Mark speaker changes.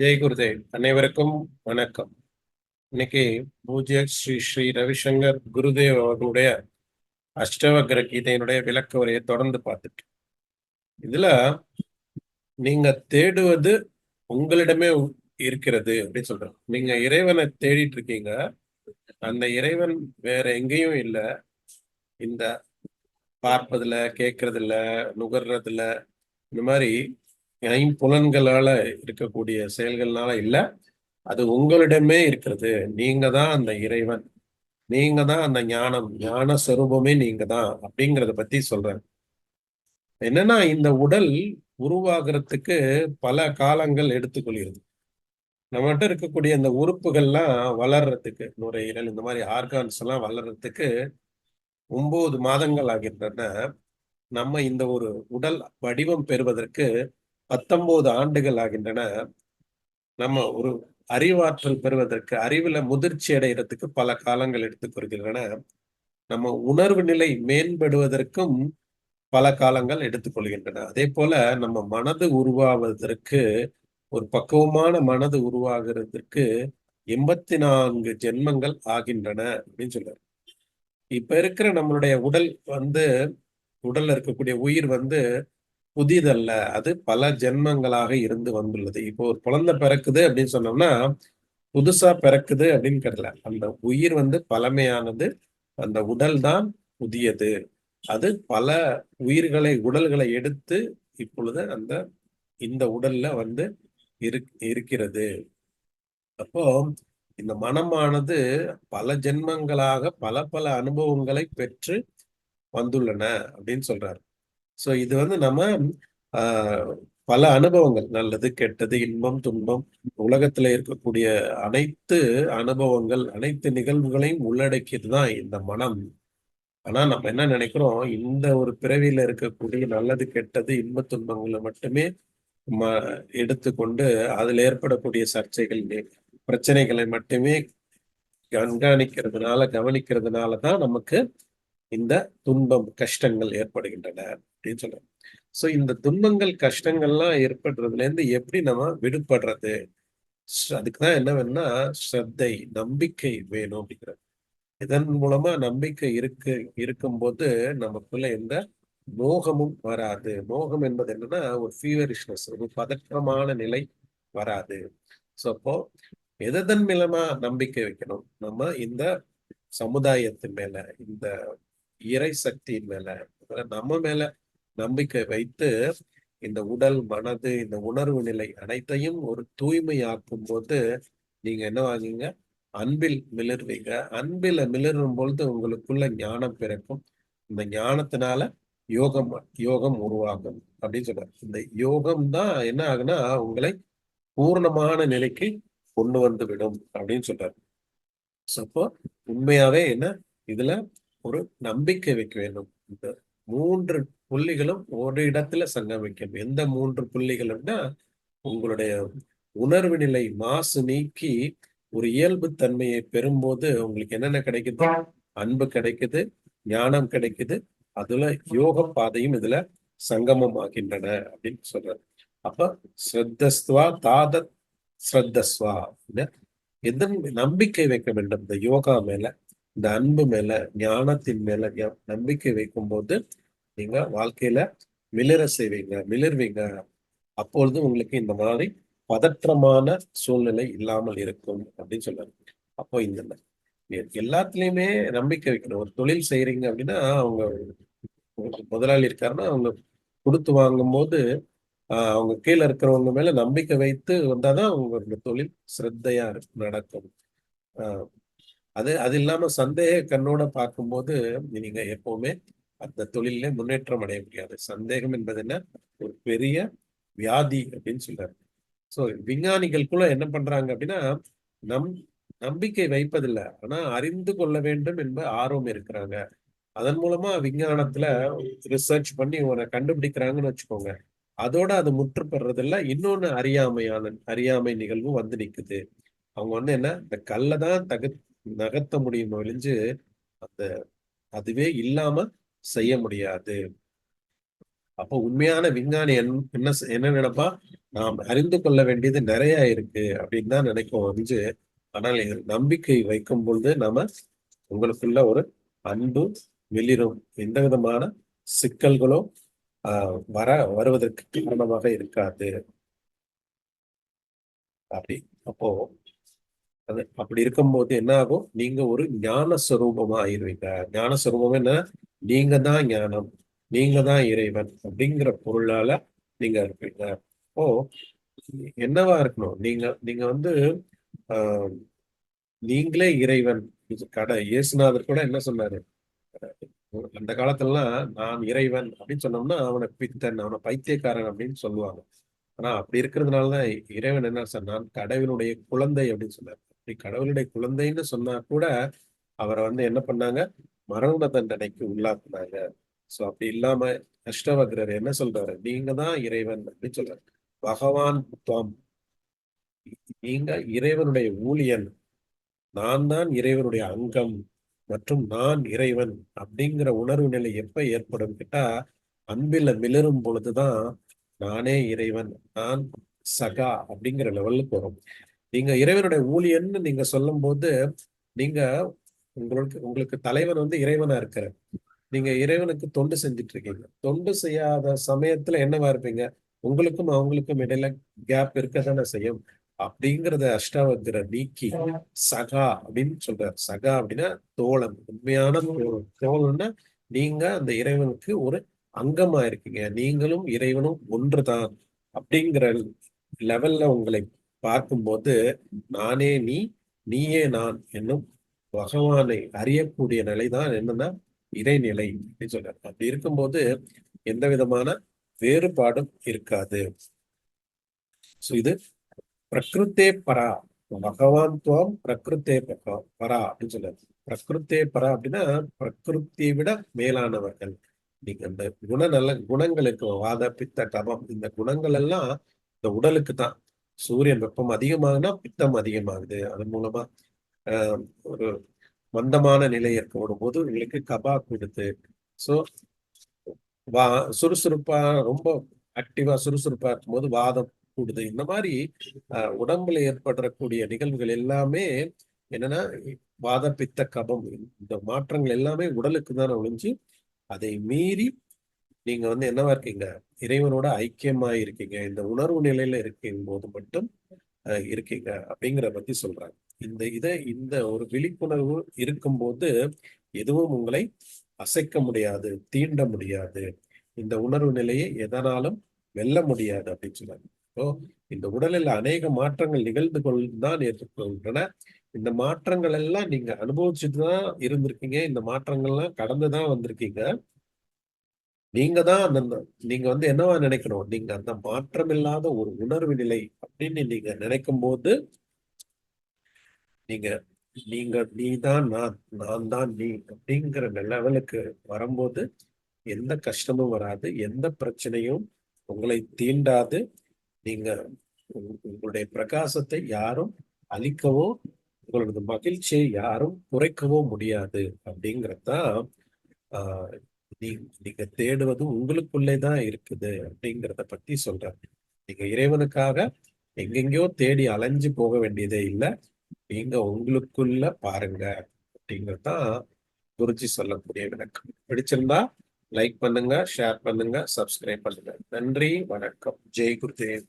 Speaker 1: ஜெய் குருதேவ் அனைவருக்கும் வணக்கம். இன்னைக்கு பூஜ்ய ஸ்ரீ ஸ்ரீ ரவிசங்கர் குருதேவ் அவர்களுடைய அஷ்டவக்ர கீதையினுடைய விளக்க உரையை தொடர்ந்து பார்த்துட்டு. இதுல நீங்க தேடுவது உங்களிடமே இருக்கிறது அப்படின்னு சொல்றோம் நீங்க இறைவனை தேடிட்டு இருக்கீங்க. அந்த இறைவன் வேற எங்கேயும் இல்ல. இந்த பார்ப்பதுல கேட்கறதுல நுகர்றதுல இந்த மாதிரி புலன்களால இருக்கக்கூடிய செயல்கள்னால இல்ல. அது உங்களிடமே இருக்கிறது. நீங்க தான் அந்த இறைவன். நீங்க தான் அந்த ஞானம். ஞான சொரூபமே நீங்க தான் அப்படிங்கிறத பத்தி சொல்றேன். என்னன்னா இந்த உடல் உருவாகிறதுக்கு பல காலங்கள் எடுத்துக்கொள்கிறது. நம்மகிட்ட இருக்கக்கூடிய அந்த உறுப்புகள்லாம் வளர்றதுக்கு நுரையீரல் இந்த மாதிரி ஆர்கான்ஸ் எல்லாம் வளர்றதுக்கு ஒன்பது மாதங்கள் ஆகின்றன. நம்ம இந்த ஒரு உடல் வடிவம் பெறுவதற்கு பத்தொன்பது ஆண்டுகள் ஆகின்றன. நம்ம ஒரு அறிவாற்றல் பெறுவதற்கு அறிவுல முதிர்ச்சி அடைகிறதுக்கு பல காலங்கள் எடுத்துக்கொள்கின்றன நம்ம உணர்வு நிலை மேம்படுவதற்கும் பல காலங்கள் எடுத்துக்கொள்கின்றன அதே போல நம்ம மனது உருவாவதற்கு ஒரு பக்குவமான மனது உருவாகிறதுக்கு எண்பத்தி நான்கு ஜென்மங்கள் ஆகின்றன அப்படின்னு சொல்றாரு. இப்ப இருக்கிற நம்மளுடைய உடல் வந்து உடல்ல இருக்கக்கூடிய உயிர் வந்து புதிதல்ல. அது பல ஜென்மங்களாக இருந்து வந்துள்ளது. இப்போ ஒரு குழந்தை பிறக்குது அப்படின்னு சொன்னோம்னா புதுசா பிறக்குது அப்படின்னு கேட்கல அந்த உயிர் வந்து பழமையானது அந்த உடல் தான் புதியது. அது பல உயிர்களை உடல்களை எடுத்து இப்பொழுது அந்த இந்த உடல்ல வந்து இருக்கிறது. அப்போ இந்த மனமானது பல ஜென்மங்களாக பல பல அனுபவங்களை பெற்று வந்துள்ளன அப்படின்னு சொல்றாரு. சோ இது வந்து நம்ம பல அனுபவங்கள். நல்லது கெட்டது இன்பம் துன்பம் உலகத்துல இருக்கக்கூடிய அனைத்து அனுபவங்கள் அனைத்து நிகழ்வுகளையும் உள்ளடக்கியது தான் இந்த மனம். ஆனா நம்ம என்ன நினைக்கிறோம்? இந்த ஒரு பிறவியில இருக்கக்கூடிய நல்லது கெட்டது இன்ப துன்பங்களை மட்டுமே ம எடுத்துக்கொண்டு அதுல ஏற்படக்கூடிய சர்ச்சைகள் பிரச்சனைகளை மட்டுமே கண்காணிக்கிறதுனால கவனிக்கிறதுனால தான் நமக்கு இந்த துன்பம் கஷ்டங்கள் ஏற்படுகின்றன. அப்படின்னு சொல்றேன் சோ இந்த துன்பங்கள் கஷ்டங்கள்லாம் ஏற்படுறதுல இருந்து எப்படி நம்ம விடுபடுறது? அதுக்குதான் என்ன வேணும்னா ஸ்ரத்தை நம்பிக்கை வேணும் அப்படிங்கிறது இதன் மூலமா நம்பிக்கை இருக்கு இருக்கும்போது நமக்குள்ள எந்த மோகமும் வராது. மோகம் என்பது என்னன்னா ஒரு ஃபீவரிஷ்னஸ் ஒரு பதற்றமான நிலை வராது. சோ அப்போ எதன் மூலமா நம்பிக்கை வைக்கணும்? நம்ம இந்த சமுதாயத்தின் மேல இந்த இறை சக்தியின் மேல நம்ம மேல நம்பிக்கை வைத்து இந்த உடல் மனது இந்த உணர்வு நிலை அனைத்தையும் ஒரு தூய்மையாக்கும் போது நீங்க என்ன வாங்குங்க அன்பில் மிளர்வீங்க. அன்பில மிளரும் பொழுது உங்களுக்குள்ள ஞானம் பிறக்கும். இந்த ஞானத்தினால யோகம் யோகம் உருவாகும் அப்படின்னு சொல்றாரு. இந்த யோகம் தான் என்ன ஆகுனா உங்களை பூர்ணமான நிலைக்கு கொண்டு வந்து விடும் அப்படின்னு சொல்றாரு. அப்போ உண்மையாவே என்ன? இதுல ஒரு நம்பிக்கை வைக்க வேண்டும். இந்த மூன்று புள்ளிகளும் ஒரு இடத்துல சங்கமிக்கும். எந்த மூன்று புள்ளிகளும்னா உங்களுடைய உணர்வு நிலை மாசு நீக்கி ஒரு இயல்பு தன்மையை பெறும்போது உங்களுக்கு என்னென்ன கிடைக்குது? அன்பு கிடைக்குது ஞானம் கிடைக்குது. அதுல யோக பாதையும் இதுல சங்கமம் ஆகின்றன அப்படின்னு சொல்றாரு. அப்ப ஸ்ரத்தஸ்வா தாத ஸ்ரத்தஸ்வா எதன் நம்பிக்கை வைக்க வேண்டும்? இந்த யோகா மேல இந்த அன்பு மேல ஞானத்தின் மேல நம்பிக்கை வைக்கும் போது நீங்க வாழ்க்கையில மிளர செய்வீங்க மிளர்வீங்க. அப்பொழுது உங்களுக்கு இந்த மாதிரி பதற்றமான சூழ்நிலை இல்லாமல் இருக்கும் அப்படின்னு சொல்றாங்க அப்போ இந்த எல்லாத்துலயுமே நம்பிக்கை வைக்கணும். ஒரு தொழில் செய்யறீங்க அப்படின்னா அவங்க முதலாளி இருக்காருன்னா அவங்க கொடுத்து வாங்கும் போது அவங்க கீழே இருக்கிறவங்க மேல நம்பிக்கை வைத்து வந்தாதான் அவங்க தொழில் சிரத்தையா நடக்கும். அது அது இல்லாம சந்தேக கண்ணோட பார்க்கும்போது நீங்க எப்பவுமே அந்த தொழில முன்னேற்றம் அடைய முடியாது. சந்தேகம் என்பது என்ன? ஒரு பெரிய வியாதி அப்படின்னு சொல்றாரு. ஸோ விஞ்ஞானிகளுக்குள்ள என்ன பண்றாங்க அப்படின்னா நம் நம்பிக்கை வைப்பதில்லை. ஆனா அறிந்து கொள்ள வேண்டும் என்ப ஆர்வம் இருக்கிறாங்க. அதன் மூலமா விஞ்ஞானத்துல ரிசர்ச் பண்ணி உன கண்டுபிடிக்கிறாங்கன்னு வச்சுக்கோங்க. அதோட அது முற்று பெறதில்ல இன்னொன்னு அறியாமையான அறியாமை நிகழ்வு வந்து நிக்குது. அவங்க வந்து என்ன? இந்த கல்லை தான் தகு நகர்த்த முடியும் ஒழிஞ்சு அந்த அதுவே இல்லாம செய்ய முடியாது. அப்போ உண்மையான விஞ்ஞானி என்- என்ன என்ன நினைப்பா? நாம் அறிந்து கொள்ள வேண்டியது நிறைய இருக்கு அப்படின்னு தான் நினைக்கும் வந்து ஆனால் நம்பிக்கை வைக்கும் பொழுது நாம உங்களுக்குள்ள ஒரு அன்பு வெளிரும் எந்த விதமான சிக்கல்களோ வர வருவதற்கு காரணமாக இருக்காது. அப்படி. அப்போ அது அப்படி இருக்கும்போது என்ன ஆகும் நீங்க ஒரு ஞான ஸ்வரூபமா ஆயிருவீங்க. ஞான சுரூபம் என்ன? நீங்க தான் ஞானம். நீங்க தான் இறைவன் அப்படிங்கிற பொருளால நீங்க இருப்பீங்க. ஓ என்னவா இருக்கணும்? நீங்க நீங்க வந்து ஆஹ் நீங்களே இறைவன். இது கடை இயேசுநாதர் கூட என்ன சொன்னாரு? அந்த காலத்துலலாம் நான் இறைவன் அப்படின்னு சொன்னோம்னா அவனை பித்தன் அவனை பைத்தியக்காரன் அப்படின்னு சொல்லுவாங்க. ஆனா அப்படி இருக்கிறதுனாலதான் இறைவன் என்ன சார் நான் கடவுளுடைய குழந்தை அப்படின்னு சொன்னார். அப்படி கடவுளுடைய குழந்தைன்னு சொன்னா கூட அவரை வந்து என்ன பண்ணாங்க? மரண தண்டனைக்கு உள்ளாக்குனாங்க. சோ அப்படி இல்லாம அஷ்டவக்ரர் என்ன சொல்றாரு? நீங்க தான் இறைவன் அப்படின்னு சொல்றாரு. பகவான் துவம். நீங்க இறைவனுடைய ஊழியன். நான் தான் இறைவனுடைய அங்கம் மற்றும் நான் இறைவன் அப்படிங்கிற உணர்வு நிலை எப்ப ஏற்படும் கேட்டா அன்பில் மிளரும் பொழுதுதான் நானே இறைவன் நான் சகா அப்படிங்கிற லெவலுக்கு வரும். நீங்க இறைவனுடைய ஊழியன்னு நீங்க சொல்லும் போது நீங்க உங்களுக்கு உங்களுக்கு தலைவன் வந்து இறைவனா இருக்கிற நீங்க இறைவனுக்கு தொண்டு செஞ்சுட்டு இருக்கீங்க தொண்டு செய்யாத சமயத்துல என்னவா இருப்பீங்க? உங்களுக்கும் அவங்களுக்கும் இடையில கேப் இருக்க தானே செய்யும். அப்படிங்கிறத அஷ்டாவத்திர நீக்கி சகா அப்படின்னு சொல்றாரு. சகா அப்படின்னா தோழன் உண்மையான தோழன். தோழன்னா நீங்க அந்த இறைவனுக்கு ஒரு அங்கமா இருக்கீங்க. நீங்களும் இறைவனும் ஒன்றுதான் அப்படிங்கிற லெவல்ல உங்களை பார்க்கும்போது நானே நீ நீயே நான் என்னும் பகவானை அறியக்கூடிய நிலைதான் என்னன்னா இறைநிலை அப்படின்னு சொல்றாரு. அப்படி இருக்கும்போது எந்த விதமான வேறுபாடும் இருக்காது. சோ இது பிரகிருத்தே பரா. பகவான் துவம் பிரகிருத்தே பரா அப்படின்னு சொல்றாரு. பிரகிருத்தே பரா அப்படின்னா பிரகிருத்தியை விட மேலானவர்கள். நீங்க அந்த குணநல குணங்கள் இருக்கும் வாத பித்த கபம் இந்த குணங்கள் எல்லாம் இந்த உடலுக்கு தான் சூரியன் வெப்பம் அதிகமாகுனா பித்தம் அதிகமாகுது. அதன் மூலமா ஆஹ் ஒரு மந்தமான நிலை ஏற்படும் போது உங்களுக்கு கபா கொடுத்து ஸோ வா சுறுசுறுப்பா ரொம்ப ஆக்டிவா சுறுசுறுப்பா இருக்கும்போது வாதம் கூடுது. இந்த மாதிரி ஆஹ் உடம்புல ஏற்படக்கூடிய நிகழ்வுகள் எல்லாமே என்னன்னா வாத பித்த கபம் இந்த மாற்றங்கள் எல்லாமே உடலுக்கு தானே ஒழிஞ்சு அதை மீறி நீங்க வந்து என்னவா இருக்கீங்க? இறைவனோட ஐக்கியமா இருக்கீங்க. இந்த உணர்வு நிலையில இருக்கும் போது மட்டும் இருக்கீங்க அப்படிங்கிற பத்தி சொல்றாங்க. இந்த இதை இந்த ஒரு விழிப்புணர்வு இருக்கும்போது எதுவும் உங்களை அசைக்க முடியாது தீண்ட முடியாது. இந்த உணர்வு நிலையை எதனாலும் வெல்ல முடியாது அப்படின்னு சொல்றாங்க. இப்போ இந்த உடலில் அநேக மாற்றங்கள் நிகழ்ந்து கொண்டுதான் ஏற்றுக்கொள்கின்றன இந்த மாற்றங்கள் எல்லாம் நீங்க அனுபவிச்சுட்டு தான் இருந்திருக்கீங்க. இந்த மாற்றங்கள்லாம் கடந்துதான் வந்திருக்கீங்க. நீங்க தான் அந்த நீங்க வந்து என்னவா நினைக்கணும்? நீங்க அந்த மாற்றம் இல்லாத ஒரு உணர்வு நிலை அப்படின்னு நீங்க நினைக்கும் போது நீங்க நீங்க நீ தான் நான் நான் தான் நீ அப்படிங்கிற லெவலுக்கு வரும்போது எந்த கஷ்டமும் வராது எந்த பிரச்சனையும் உங்களை தீண்டாது. நீங்க உங்களுடைய பிரகாசத்தை யாரும் அழிக்கவோ உங்களோட மகிழ்ச்சியை யாரும் குறைக்கவோ முடியாது அப்படிங்கறதுதான் ஆஹ் நீ நீங்க தேடுவது உங்களுக்குள்ளே தான் இருக்குது அப்படிங்கிறத பத்தி சொல்றாரு. நீங்க இறைவனுக்காக எங்கெங்கயோ தேடி அலைஞ்சு போக வேண்டியதே இல்லை. நீங்க உங்களுக்குள்ள பாருங்க அப்படிங்கறதுதான் குருஜி சொல்லக்கூடிய விளக்கம். பிடிச்சிருந்தா லைக் பண்ணுங்க ஷேர் பண்ணுங்க சப்ஸ்கிரைப் பண்ணுங்க. நன்றி வணக்கம். ஜெய் குருதேவ்.